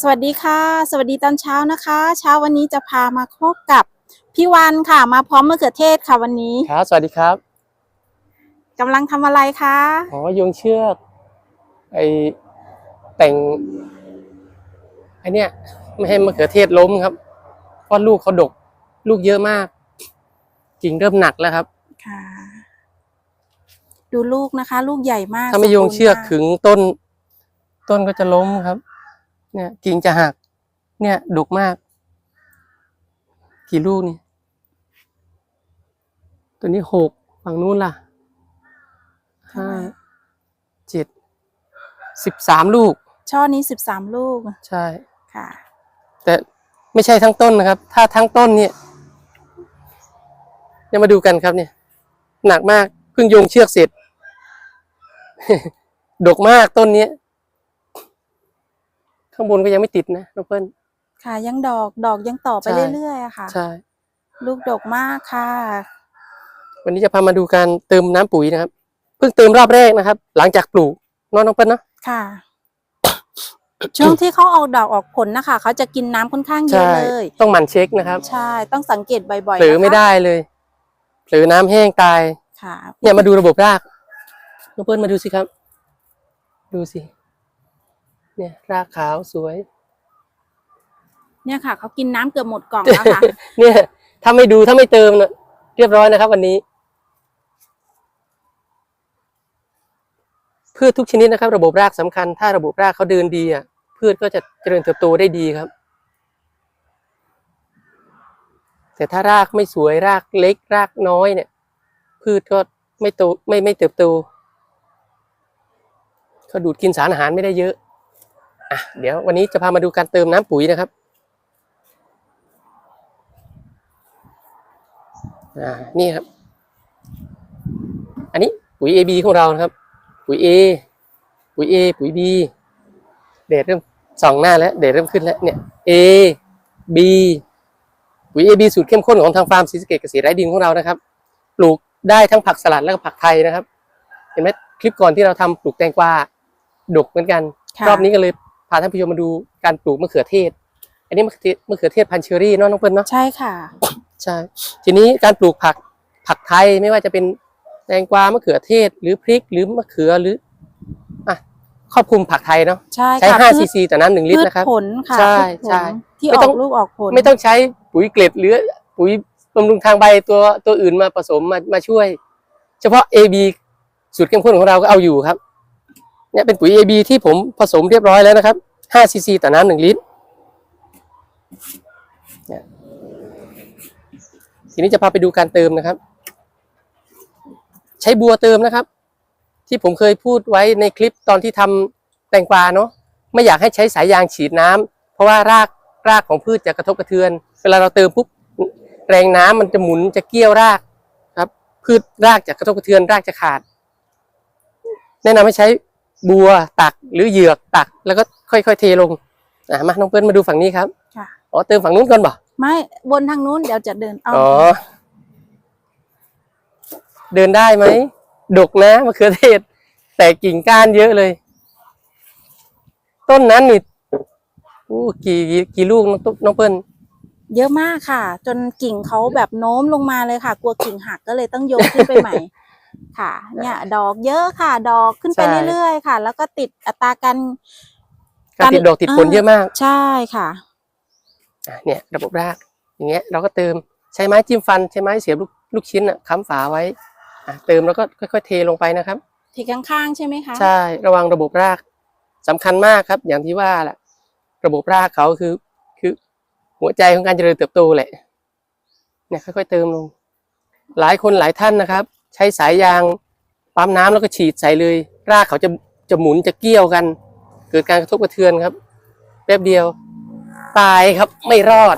สวัสดีค่ะ สวัสดีตอนเช้านะคะ เช้าวันนี้จะพามาพบกับพี่วันค่ะ มาพร้อมมะเขือเทศค่ะวันนี้ครับสวัสดีครับกำลังทำอะไรคะอ๋อโยงเชือก ไอแต่งไอเนี้ยไม่ให้มะเขือเทศล้มครับเพราะลูกเขาดก ลูกเยอะมากกิ่งเริ่มหนักแล้วครับ ค่ะ ดูลูกนะคะ ลูกใหญ่มากถ้าไม่โยงเชือกสมบูรณ์ขึงต้น ต้นก็จะล้มครับ เนี่ยกิ่งจะหัก เนี่ยดกมาก กี่ลูกนี่ ตัวนี้หกฝั่งนู้นล่ะห้าเจ็ดสิบสามลูก ช่อนี้สิบสามลูก ใช่ ค่ะ แต่ไม่ใช่ทั้งต้นนะครับ ถ้าทั้งต้นเนี่ยเนี่ยมาดูกันครับเนี่ย หนักมากเพิ่งโยงเชือกเสร็จ ดกมากต้นเนี้ย ข้างบนก็ยังไม่ติดนะน้องเปิ้ลค่ะ ยังดอกดอกยังต่อไปใช่ เรื่อยๆอะค่ะ ใช่ ลูกดกมากค่ะ วันนี้จะพามาดูการเติมน้ำปุ๋ยนะครับ เพิ่งเติมรอบแรกนะครับ หลังจากปลูกเน้องน้องเปิ้ลเนาะ ค่ะ ช่วงที่เขาออกดอกออกผลนะคะเขาจะกินน้ำค่อนข้างเยอะใช่ เลย ต้องหมั่นเช็คนะครับใช่ต้องสังเกตบ่อยๆเผลอนะคะไม่ได้เลยเผลอน้ำแห้งตาย ค่ะ เนี่ยมาดูระบบรากน้องเปิ้ลมาดูสิครับ ดูสิ เนี่ยรากขาวสวย เนี่ยค่ะเขากินน้ำเกือบหมดกล่องแล้วค่ะ เนี่ยถ้าไม่ดูถ้าไม่เติมนะเรียบร้อยนะครับ วันนี้ พืชทุกชนิดนะครับ ระบบรากสำคัญ ถ้าระบบรากเขาเดินดีอะพืชก็จะเจริญเติบโตได้ดีครับ แต่ถ้ารากไม่สวยรากเล็ก รากน้อยเนี่ย พืชก็ไม่โตไม่ไม่เติบโตเขาดูดกินสารอาหารไม่ได้เยอะ อะเดี๋ยววันนี้จะพามาดูการเติมน้ำปุ๋ยนะครับอ่านี่ครับ อันนี้ปุ๋ย AB ของเรานะครับ ปุ๋ย A ปุ๋ย A ปุ๋ย B เดดเริ่มส่องหน้าแล้วเดดเริ่มขึ้นแล้วเนี่ย A B ปุ๋ย AB สูตรเข้มข้นของทางฟาร์มศรีสะเกษเกษตรไร้ดินของเรานะครับ ปลูกได้ทั้งผักสลัดและก็ผักไทยนะครับ เห็นไหมคลิปก่อนที่เราทำปลูกแตงกวาดกเหมือนกันค่ะรอบนี้ก็เลยพาท่านผู้ชมมาดูการปลูกมะเขือเทศ อันนี้มะเขือเทศมะเขือเทศพันธุ์เชอรี่เนาะน้องเปิ้ลเนาะใช่ค่ะ ใช่ ทีนี้การปลูกผักผักไทยไม่ว่าจะเป็นแตงกวามะเขือเทศ หรือพริกหรือมะเขือหรืออะครอบคลุมผักไทยเนาะใช่ใช้ค่ะ5ซีซีต่อน้ำหนึ่งลิตรนะครับพืชผลค่ะใช่พืชผลใช่ที่ไม่อต้อองกลูกออกผลไม่ต้องใช้ปุ๋ยเกล็ดหรือปุ๋ยบำรุงทางใบตัวตัวอื่นมาผสมมามาช่วย เฉพาะ AB สูตรเข้มข้นของเราก็เอาอยู่ครับ เนี่ยเป็นปุ๋ย AB ที่ผมผสมเรียบร้อยแล้วนะครับ5ซีซีต่อน้ำหนึ่งลิตรเนี่ยทีนี้จะพาไปดูการเติมนะครับ ใช้บัวเติมนะครับ ที่ผมเคยพูดไว้ในคลิปตอนที่ทำแตงกวาเนาะไม่อยากให้ใช้สายยางฉีดน้ำเพราะว่ารากรากของพืชจะกระทบกระเทือน เวลาเราเติมปุ๊บแรงน้ำมันจะหมุนจะเกี่ยวรากครับ พืชรากจะกระทบกระเทือนรากจะขาด แนะนำให้ใช้ บัวตักหรือเหยือกตัก แล้วก็ค่อยๆเทลงอะมาน้องเปิ้ลมาดูฝั่งนี้ครับค่ะ อ๋อเติมฝั่งนู้นก่อนบ่ไม่บนทางนู้นเดี๋ยวจะเดินเอาอ๋อ เดินได้ไหมดกนะมะเขือเทศ แต่กิ่งก้านเยอะเลย ต้นนั้นนี่อู้กี่กี่กี่ลูกน้องตุ๊กน้องเปิ้ลเยอะมากค่ะ จนกิ่งเขาแบบโน้มลงมาเลยค่ะ กลัวกิ่งหักก็เลยต้องโยกขึ้นไปใหม่ ค่ะ เนี่ยดอกเยอะค่ะ ดอกขึ้นไปใช่ เรื่อยๆค่ะ แล้วก็ติดอัตราการการติดดอกติดผลเยอะมากใช่ค่ะ อะเนี่ยระบบราก อย่างเงี้ยเราก็เติมใช้ไม้จิ้มฟันใช้ไม้เสียบลูกลูกชิ้นอะค้ำฝาไว้อะเติมแล้วก็ค่อยๆเทลงไปนะครับ ที่ข้างๆใช่ไหมคะใช่ระวังระบบรากสำคัญมากครับ อย่างที่ว่าแหละระบบรากเขาคือคือ หัวใจของการเจริญเติบโตแหละเนี่ยค่อยๆเติมลง หลายคนหลายท่านนะครับ ใช้สายยางปั๊มน้ำแล้วก็ฉีดใส่เลย รากเขาจะจะหมุนจะเกี่ยวกัน เกิดการกระทบกระเทือนครับ แป๊บเดียว ตายครับไม่รอด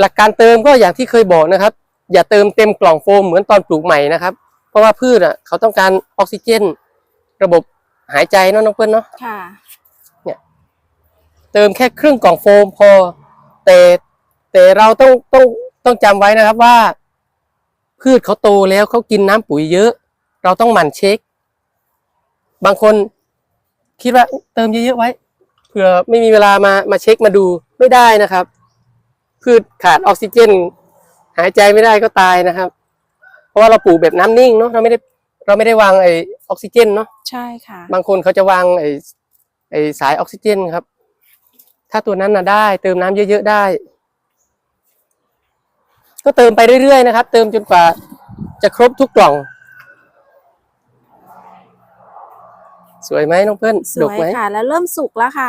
หลักการเติมก็อย่างที่เคยบอกนะครับ อย่าเติมเต็มกล่องโฟมเหมือนตอนปลูกใหม่นะครับ เพราะว่าพืชอะเขาต้องการออกซิเจน ระบบหายใจเนาะน้องเปิ้ลเนาะค่ะเติมแค่ครึ่งกล่องโฟมพอ แต่ แต่เราต้องต้องต้องจำไว้นะครับว่า พืชเขาโตแล้วเขากินน้ำปุ๋ยเยอะ เราต้องหมั่นเช็ค บางคนคิดว่าเติมเยอะๆไว้ เผื่อไม่มีเวลามามาเช็คมาดูไม่ได้นะครับ พืชขาดออกซิเจน หายใจไม่ได้ก็ตายนะครับ เพราะว่าเราปลูกแบบน้ำนิ่งเนาะเราไม่ได้เราไม่ได้วางไอออกซิเจนเนาะใช่ค่ะ บางคนเขาจะวางไอไอสายออกซิเจนครับ ถ้าตัวนั้นน่ะได้ เติมน้ำเยอะๆได้ ก็เติมไปเรื่อยๆนะครับ เติมจนกว่าจะครบทุกกล่อง สวยไหมน้องเพื่อนสดวกยไหมค่ะ แล้วเริ่มสุกแล้วค่ะ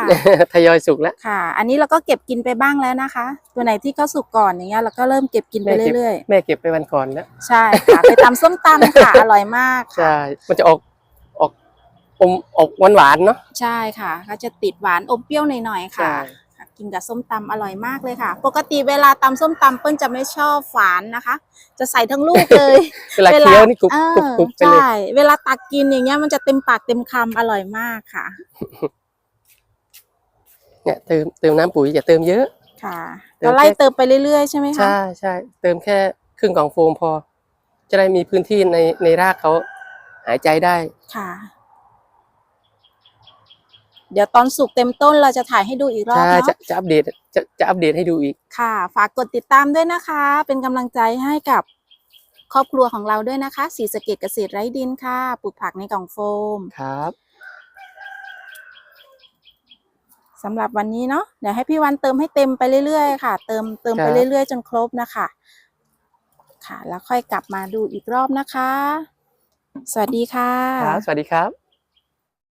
ทยอยสุกแล้ว ค่ะ อันนี้เราก็เก็บกินไปบ้างแล้วนะคะ ตัวไหนที่เขาสุกก่อนอย่างเงี้ยเราก็เริ่มเก็บกินไปแม่เก็บ เรื่อยแม่เก็บไปวันก่อนแล้วๆ ใช่ค่ะ ไปตำส้มตำค่ะ อร่อยมากค่ะ ใช่มันจะออกออกอมออกหวานๆเนาะใช่ค่ะก็จะติดหวานอมเปรี้ยวหน่อยๆค่ะ ใช่ค่ะ กินกับส้มตำอร่อยมากเลยค่ะ ปกติเวลาตำส้มตำเปิ้ลจะไม่ชอบฝานนะคะ จะใส่ทั้งลูกเลยเวลาเคี้ยวนี่กรุบเอกรุบอกรุบไปเลยใช่เวลาตักกินอย่างเงี้ยมันจะเต็มปากเต็มคำอร่อยมากค่ะเนี่ยเติมเติมน้ำปุ๋ยอย่าเติมเยอะค่ะเติมก็ไล่แค่เติมไปเรื่อยๆใช่ไหมคะใช่ใช่เติมแค่ครึ่งกล่องโฟมพอ จะได้มีพื้นที่ในในรากเขาหายใจได้ค่ะ เดี๋ยวตอนสุกเต็มต้นเราจะถ่ายให้ดูอีกรอบใช่จะเนาะจะอัปเดตจะจะอัปเดตให้ดูอีก ค่ะ ฝากกดติดตามด้วยนะคะ เป็นกำลังใจให้กับครอบครัวของเราด้วยนะคะสีสะเกตเกษตรไร้ดินค่ะปลูกผักในกล่องโฟมครับ สำหรับวันนี้เนาะเดี๋ยวให้พี่วันเติมให้เต็มไปเรื่อยๆค่ะ เติมเติมไปครับ เรื่อยๆ จนครบนะคะ ค่ะ แล้วค่อยกลับมาดูอีกรอบนะคะ สวัสดีค่ะ ครับ สวัสดีครับ